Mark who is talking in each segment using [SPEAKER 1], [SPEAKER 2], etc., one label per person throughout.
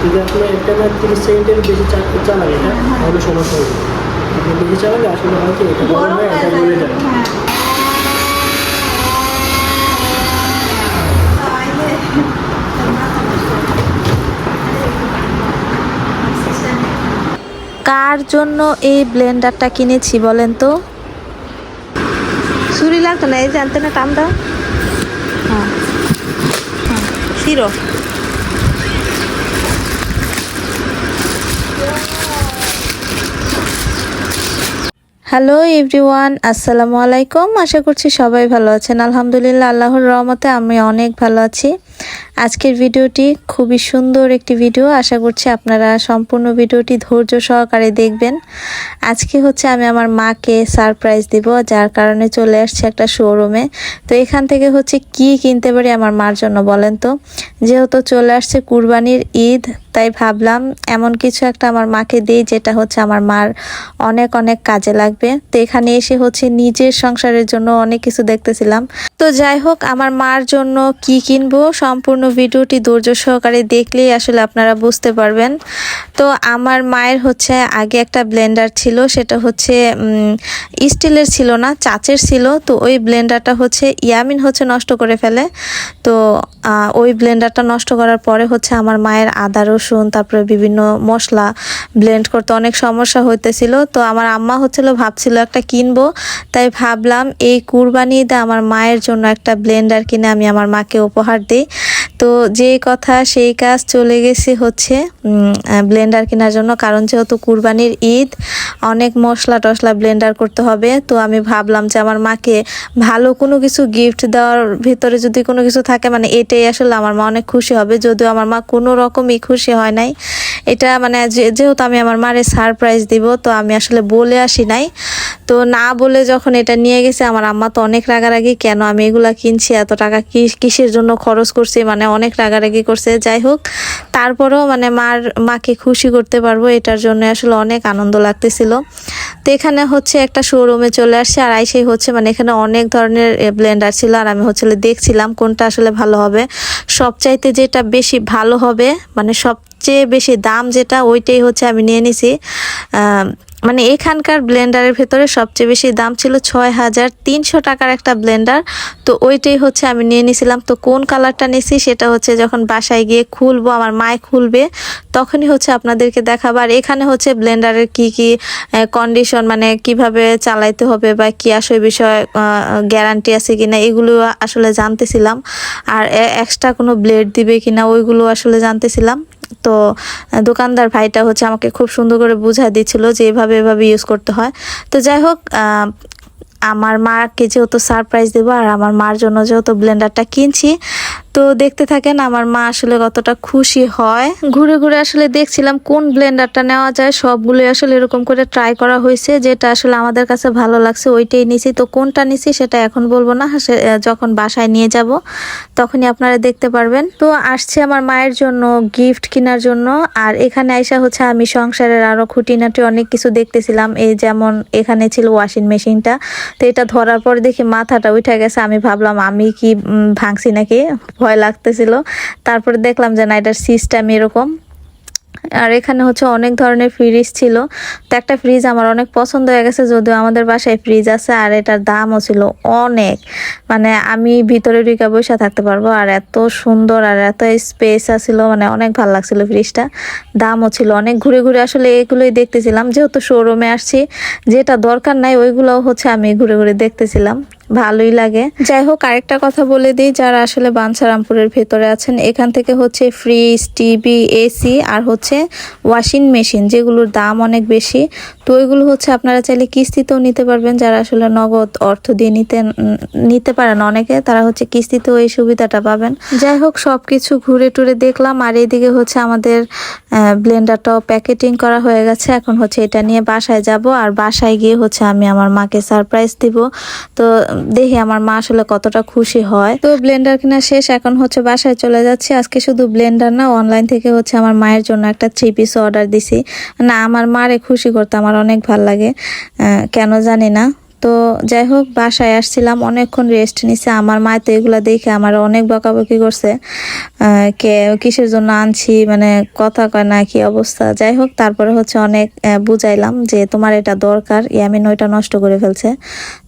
[SPEAKER 1] যদি আপনি একটা না তিরিশ সেকেন্ডের বেশি চালান এটা তাহলে সমস্যা হবে। আপনি বেশি চালালে আসলে হয় কি এটা গরম হয়ে এটা গলে যাবে
[SPEAKER 2] হ্যাঁ।
[SPEAKER 3] কার জন্য এই ব্লেন্ডারটা কিনেছি বলেন তো?
[SPEAKER 2] ছুরি লাগতো না এই জানতে না টান দাও। হ্যাঁ। হ্যাঁ।
[SPEAKER 3] হ্যালো এভরিওয়ান আসসালামু আলাইকুম আশা করছি সবাই ভালো আছেন। আলহামদুলিল্লাহ, আল্লাহর রহমতে আমি অনেক ভালো আছি। আজকের ভিডিওটি খুবই সুন্দর একটি ভিডিও। আশা করছি আপনারা সম্পূর্ণ ভিডিওটি ধৈর্য সহকারে দেখবেন। আজকে হচ্ছে আমি আমার মাকে সারপ্রাইজ দিব, যার কারণে চলে আসছে একটা শোরুমে তো এখান থেকে হচ্ছে কি কিনতে পারি আমার মার জন্য বলেন তো? যেহেতু চলে আসছে কুরবানির ঈদ তাই ভাবলাম এমন কিছু একটা আমার মাকে দিই, যেটা হচ্ছে আমার মার অনেক অনেক কাজে লাগবে। তো এখানে এসে হচ্ছে নিজের সংসারের জন্য অনেক কিছু দেখতেছিলাম। তো যাই হোক, আমার মার জন্য কি কিনবো সম্পূর্ণ ভিডিওটি ধৈর্য সহকারে দেখলেই আসলে আপনারা বুঝতে পারবেন। তো আমার মায়ের হচ্ছে আগে একটা ব্লেন্ডার ছিল, সেটা হচ্ছে স্টিলের ছিল না, চাচের ছিল। তো ওই ব্লেন্ডারটা হচ্ছে ইয়ামিন হচ্ছে নষ্ট করে ফেলে। তো ওই ব্লেন্ডারটা নষ্ট করার পরে হচ্ছে আমার মায়ের আদা রসুন, তারপরে বিভিন্ন মশলা ব্লেন্ড করতে অনেক সমস্যা হইতেছিল। তো আমার আম্মা হচ্ছিল, ভাবছিল একটা কিনবো। তাই ভাবলাম এই কুরবানি আমার মায়ের জন্য একটা ব্লেন্ডার কিনে আমি আমার মাকে উপহার দিই। তো যেই কথা সেই কাজ চলে গেছে হচ্ছে ব্লেন্ডার কেনার জন্য। কারণ যেহেতু কুরবানির ঈদ, অনেক মশলা টশলা ব্লেন্ডার করতে হবে। তো আমি ভাবলাম যে আমার মাকে ভালো কোনো কিছু গিফট দেওয়ার ভিতরে যদি কোনো কিছু থাকে মানে এটাই আসলে আমার মা অনেক খুশি হবে। যদিও আমার মা কোনো রকমই খুশি হয় নাই। এটা মানে যে- যেহেতু আমি আমার মারে সারপ্রাইজ দিব, তো আমি আসলে বলে আসি নাই। তো না বলে যখন এটা নিয়ে গেছে, আমার আম্মা তো অনেক রাগারাগি, কেন আমি এগুলা কিনছি, এত টাকা কিসের জন্য খরচ করছি মানে অনেক রাগারাগি করছে। যাই হোক, তারপরেও মানে মার, মাকে খুশি করতে পারব, এটার জন্য আসলে অনেক আনন্দ লাগতেছিল। তো এখানে হচ্ছে একটা শোরুমে চলে আসছে, আর আইসেই হচ্ছে মানে এখানে অনেক ধরনের ব্লেন্ডার ছিল, আর আমি হচ্ছে দেখছিলাম কোনটা আসলে ভালো হবে। সবচাইতে যেটা বেশি ভালো হবে মানে সবচেয়ে বেশি দাম যেটা, ওইটাই হচ্ছে আমি নিয়ে নিছি। মানে এখানকার ব্লেন্ডারের ভেতরে সবচেয়ে বেশি দাম ছিল ছয় হাজার তিনশো টাকার একটা ব্লেন্ডার। তো ওইটাই হচ্ছে আমি নিয়ে নিয়েছিলাম তো কোন কালারটা নিয়েছি সেটা হচ্ছে যখন বাসায় গিয়ে খুলবো, আমার মায় খুলবে, তখনই হচ্ছে আপনাদেরকে দেখাবো। আর এখানে হচ্ছে ব্লেন্ডারের কি কি কন্ডিশন মানে কীভাবে চালাইতে হবে বা কি আসলে বিষয় গ্যারান্টি আছে কিনা এগুলো আসলে জানতেছিলাম। আর এক্সট্রা কোনো ব্লেড দিবে কিনা ওইগুলো আসলে জানতেছিলাম। তো দোকানদার ভাইটা হচ্ছে আমাকে খুব সুন্দর করে বুঝা দিচ্ছিল যে এভাবে এভাবে ইউজ করতে হয়। তো যাই হোক আমার মাকে যেহেতু সারপ্রাইজ দেবো আর আমার মার জন্য যেহেতু ব্লেন্ডারটা কিনছি তো দেখতে থাকেন, আমার মা আসলে কতটা খুশি হয়। ঘুরে ঘুরে আসলে দেখছিলাম কোন ব্লেন্ডারটা নেওয়া যায় সবগুলো আসলে এরকম করে ট্রাই করা হয়েছে, যেটা আসলে আমাদের কাছে ভালো লাগছে, ওইটাই নিছি। তো কোনটা নিছি সেটা এখন বলব না যখন বাসায় নিয়ে যাব, তখনই আপনারা দেখতে পারবেন। তো আসছে আমার মায়ের জন্য গিফট কেনার জন্য, আর এখানে আইসা হচ্ছে আমি সংসারের আরও খুঁটিনাটি অনেক কিছু দেখতেছিলাম, এই যেমন এখানে ছিল ওয়াশিং মেশিনটা তো এটা ধরার পর দেখি মাথাটা উঠে গেছে, আমি ভাবলাম আমি কি ভাঙছি নাকি? ভয় লাগতেছিল। তারপরে দেখলাম যে না, এটার সিস্টেম এরকম। আর এখানে হচ্ছে অনেক ধরনের ফ্রিজ ছিল। তো একটা ফ্রিজ আমার অনেক পছন্দ হয়ে গেছে, যদিও আমাদের বাসায় ফ্রিজ আছে, আর এটার দামও ছিল অনেক। মানে আমি ভিতরে ঢুকে বসে থাকতে পারব, আর এত সুন্দর আর এত স্পেস আছিল মানে অনেক ভালো লাগছিল ফ্রিজটা দামও ছিল অনেক। ঘুরে ঘুরে আসলে এগুলোই দেখতেছিলাম। যেহেতু শোরুমে আসছি, যেটা দরকার নাই ওইগুলোও হচ্ছে আমি ঘুরে ঘুরে দেখতেছিলাম। ভালোই লাগে। যাই হোক, আরেকটা কথা বলে দিই, যারা আসলে বাঞ্ছারামপুরের ভেতরে আছেন, এখান থেকে হচ্ছে ফ্রিজ, টিভি, এসি আর হচ্ছে ওয়াশিং মেশিন, যেগুলোর দাম অনেক বেশি। তো ওইগুলো হচ্ছে আপনারা চাইলে কিস্তিতেও নিতে পারবেন, যারা আসলে নগদ অর্থ দিয়ে নিতে নিতে পারেন অনেকে, তারা হচ্ছে কিস্তিতেও এই সুবিধাটা পাবেন। যাই হোক সব কিছু ঘুরে টুরে দেখলাম, আর এইদিকে হচ্ছে আমাদের ব্লেন্ডারটাও প্যাকেটিং করা হয়ে গেছে। এখন হচ্ছে এটা নিয়ে বাসায় যাব আর বাসায় গিয়ে হচ্ছে আমি আমার মাকে সারপ্রাইজ দিব। তো দেখি আমার মা আসলে কতটা খুশি হয়। তো ব্লেন্ডার কেনা শেষ, এখন হচ্ছে বাসায় চলে যাচ্ছি। আজকে শুধু ব্লেন্ডার না অনলাইন থেকে হচ্ছে আমার মায়ের জন্য একটা থ্রি পিস অর্ডার দিছি। না, আমার মারে খুশি করতে আমার অনেক ভালো লাগে। কেন জানি না। তো যাই হোক, বাসায় আসছিলাম, অনেকক্ষণ রেস্ট নিছে। আমার মা তো এগুলো দেখে আমার অনেক বকাবকি করছে। কে, কিসের জন্য আনছি মানে কথা কয় না, কি অবস্থা? যাই হোক, তারপরে হচ্ছে অনেক বুঝাইলাম যে তোমার এটা দরকার ইয়ামিন ওইটা নষ্ট করে ফেলছে।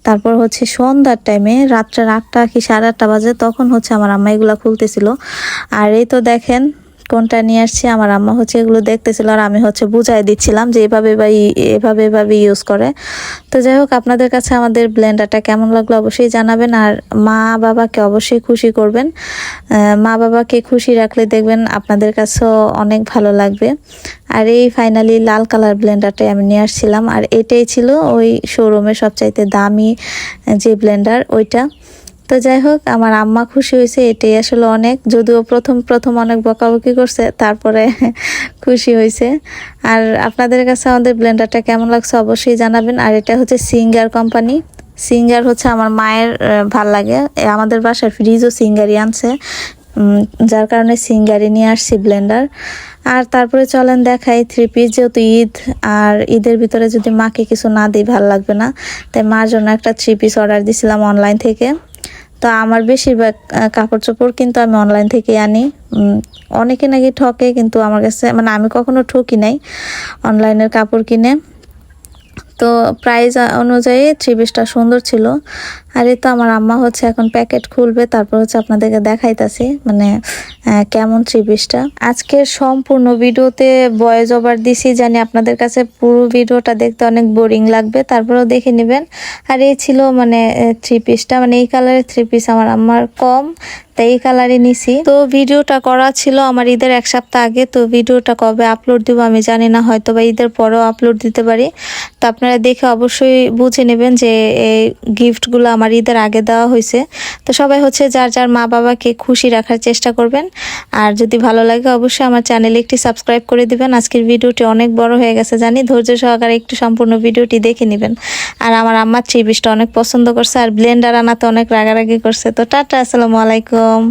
[SPEAKER 3] তারপর হচ্ছে সন্ধ্যার টাইমে রাত্রে আটটা কি সাড়ে আটটা বাজে, তখন হচ্ছে আমার আম্মা এগুলা খুলতেছিল। আর এই তো দেখেন কোনটা নিয়ে আসছি? আমার আম্মা হচ্ছে এগুলো দেখতেছিল আর আমি হচ্ছে বুঝাই দিচ্ছিলাম যে এভাবে বা এভাবে এভাবে ইউজ করে। তো যাই হোক, আপনাদের কাছে আমাদের ব্লেন্ডারটা কেমন লাগল অবশ্যই জানাবেন আর মা বাবাকে অবশ্যই খুশি করবেন। মা বাবাকে খুশি রাখলে দেখবেন আপনাদের কাছেও অনেক ভালো লাগবে। আর এই ফাইনালি লাল কালার ব্লেন্ডারটাই আমি নিয়ে আসছিলাম আর এটাই ছিল ওই শোরুমে সবচাইতে দামি যে ব্লেন্ডার ওইটা। তো যাই হোক, আমার আম্মা খুশি হয়েছে, এটাই আসলে অনেক। যদিও প্রথম প্রথম অনেক বকাবকি করছে, তারপরে খুশি হয়েছে। আর আপনাদের কাছে আমাদের ব্লেন্ডারটা কেমন লাগছে অবশ্যই জানাবেন। আর এটা হচ্ছে সিঙ্গার কোম্পানি। সিঙ্গার হচ্ছে আমার মায়ের ভালো লাগে। আমাদের বাসার ফ্রিজও সিঙ্গারই আনছে। যার কারণে সিঙ্গারি নিয়ে আসছি ব্লেন্ডার। আর তারপরে চলেন দেখাই থ্রি পিস, যেহেতু ঈদ, আর ঈদের ভিতরে যদি মাকে কিছু না দিই, ভালো লাগবে না। তাই মার জন্য একটা থ্রি পিস অর্ডার দিছিলাম অনলাইন থেকে। তো আমার বেশিরভাগ কাপড় চোপড় কিন্তু আমি অনলাইন থেকে আনি। অনেকে নাকি ঠকে কিন্তু আমার কাছে মানে আমি কখনো ঠকি নাই অনলাইনের কাপড় কিনে। তো প্রাইস অনুযায়ী থ্রি পিসটা সুন্দর ছিল। আর এই তো আমার আম্মা হচ্ছে এখন প্যাকেট খুলবে, তারপর হচ্ছে আপনাদেরকে দেখাইতাছি মানে কেমন থ্রি পিসটা আজকের সম্পূর্ণ ভিডিওতে বয়েজ ওভার দিছি, জানি আপনাদের কাছে পুরো ভিডিওটা দেখতে অনেক বোরিং লাগবে, তারপরেও দেখে নেবেন। আর এই ছিল মানে থ্রি পিসটা মানে এই কালারের থ্রি পিস আমার আম্মার কম। তাই এই কালারই নিছি। তো ভিডিওটা করা ছিল আমার ঈদের এক সপ্তাহ আগে, তো ভিডিওটা কবে আপলোড দিব আমি জানি না হয়তো বা ঈদের পরেও আপলোড দিতে পারি। তো আপনারা দেখে অবশ্যই বুঝে নেবেন যে এই গিফটগুলো আমার ঈদের আগে দেওয়া হয়েছে। তো সবাই হচ্ছে যার যার মা বাবাকে খুশি রাখার চেষ্টা করবেন। আর যদি ভালো লাগে অবশ্যই আমার চ্যানেলে একটি সাবস্ক্রাইব করে দিবেন। আজকের ভিডিওটি অনেক বড় হয়ে গেছে জানি, ধৈর্য সহকারে একটু সম্পূর্ণ ভিডিওটি দেখে নেবেন। আর আমার আম্মার থ্রি অনেক পছন্দ করছে, আর ব্লেন্ডার আনাতে অনেক রাগারাগি করছে। তো টাটা, আসসালামু আলাইকুম